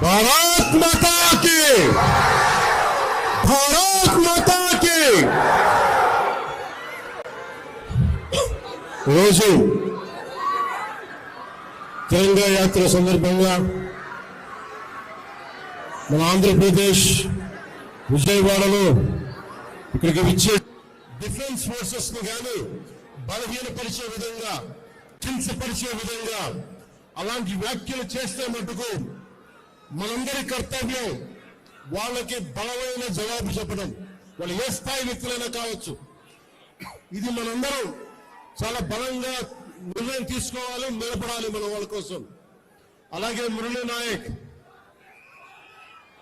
భారత్ మాతాకి భారత్ మాతాకి రోజు తెలంగాణ యాత్ర సందర్భంగా మన ఆంధ్రప్రదేశ్ విజయవాడలో ఇక్కడికి వచ్చే డిఫెన్స్ ఫోర్సెస్ని కానీ బలహీనపరిచే విధంగా కించపరిచే విధంగా అలాంటి వ్యాఖ్యలు చేస్తే మటుకు మనందరి కర్తవ్యం వాళ్ళకి బలమైన జవాబు చెప్పడం. వాళ్ళు ఏ స్థాయి వ్యక్తులైనా కావచ్చు. ఇది మనందరం చాలా బలంగా నిర్ణయం తీసుకోవాలి నిలబడాలి మన వాళ్ళ కోసం. అలాగే మురళీ నాయక్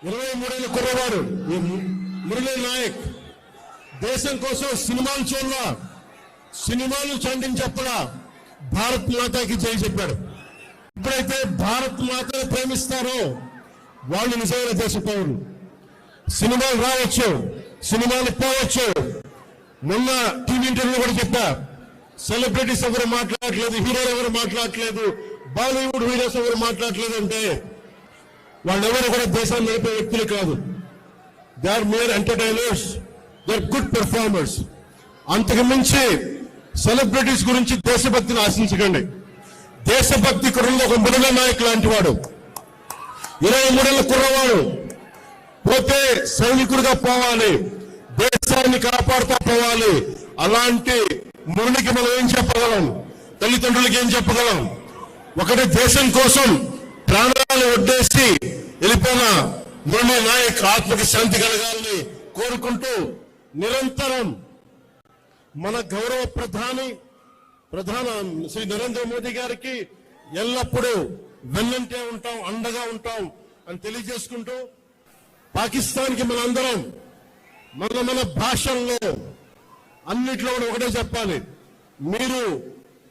ఇరవై మూడేళ్ళ కుర్రవాడు. ఈ ము- మురళీ నాయక్ దేశం కోసం సినిమాలు చూడలా సినిమాలు చండిని చెప్పడా భారత్ మాతకి జై చెప్పాడు. ఎప్పుడైతే భారత్ మాతను ప్రేమిస్తారో వాళ్ళు నిజమైన దేశ సినిమాలు రావచ్చు సినిమాలు పోవచ్చు. మొన్న టీవీ ఇంటర్వ్యూ కూడా చెప్పా సెలబ్రిటీస్ ఎవరు మాట్లాడట్లేదు హీరోలు ఎవరు మాట్లాడట్లేదు బాలీవుడ్ హీరోస్ ఎవరు మాట్లాడట్లేదు అంటే వాళ్ళెవరు కూడా దేశాన్ని నడిపే వ్యక్తులు కాదు. They are mere entertainers they are good performers అంతకు మించి సెలబ్రిటీస్ గురించి దేశభక్తిని ఆశించకండి. దేశభక్తి కురంలో ఒక మురళీ నాయక్ లాంటి వాడు. ఇరవై మూడేళ్ళ కుర్రవాడు. పోతే సైనికుడిగా పోవాలి. దేశాన్ని కాపాడుతూ పోవాలి. అలాంటి మురళికి మనం ఏం చెప్పగలం? తల్లిదండ్రులకి ఏం చెప్పగలం? ఒకటి దేశం కోసం ప్రాణాలు ఒడ్డేసి వెళ్ళిపోయిన మురళి నాయక్ ఆత్మకి శాంతి కలగాలని కోరుకుంటూ నిరంతరం మన గౌరవ ప్రధాని ప్రధాన శ్రీ నరేంద్ర మోదీ గారికి ఎల్లప్పుడూ వెన్నంటే ఉంటాం అండగా ఉంటాం అని తెలియజేసుకుంటూ పాకిస్తాన్కి మనందరం మన మన భాషల్లో అన్నిట్లో కూడా ఒకటే చెప్పాలి. మీరు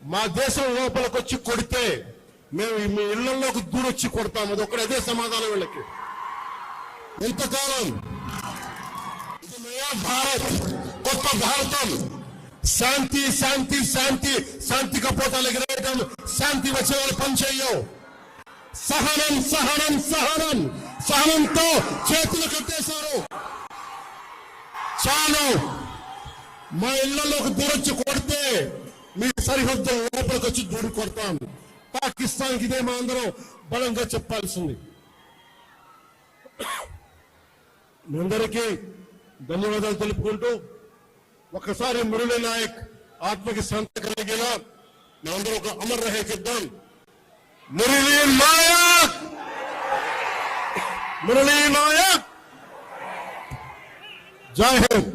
మా దేశం లోపలికి వచ్చి కొడితే మేము మీ ఇళ్ళలోకి దూరొచ్చి కొడతాం. అది ఒకటి అదే సమాధానం వీళ్ళకి. ఎంతకాలం ఇది నయా భారత్ కొత్త భారతం. శాంతి శాంతి శాంతి. శాంతి కపోతాలు ఎగిరేయడం శాంతి వచ్చే వాళ్ళు పనిచేయవు సహనం సహనం సహనం. సహనంతో చేతులు కట్టేశారు. చాలు. మా ఇళ్ళలోకి దూరొచ్చి కొడితే మీ సరిహద్దు లోపలికి వచ్చి దూరి కొడతాం. పాకిస్తాన్కి ఇదే మా అందరం బలంగా చెప్పాల్సింది. మీ అందరికీ ధన్యవాదాలు తెలుపుకుంటూ ఒకసారి మురళీ నాయక్ ఆత్మకి శాంతి కలిగేలా మేమందరం ఒక అమర్ రహే చెప్దాం. మురళీ నాయక్! మురళీ నాయక్! జై హింద్!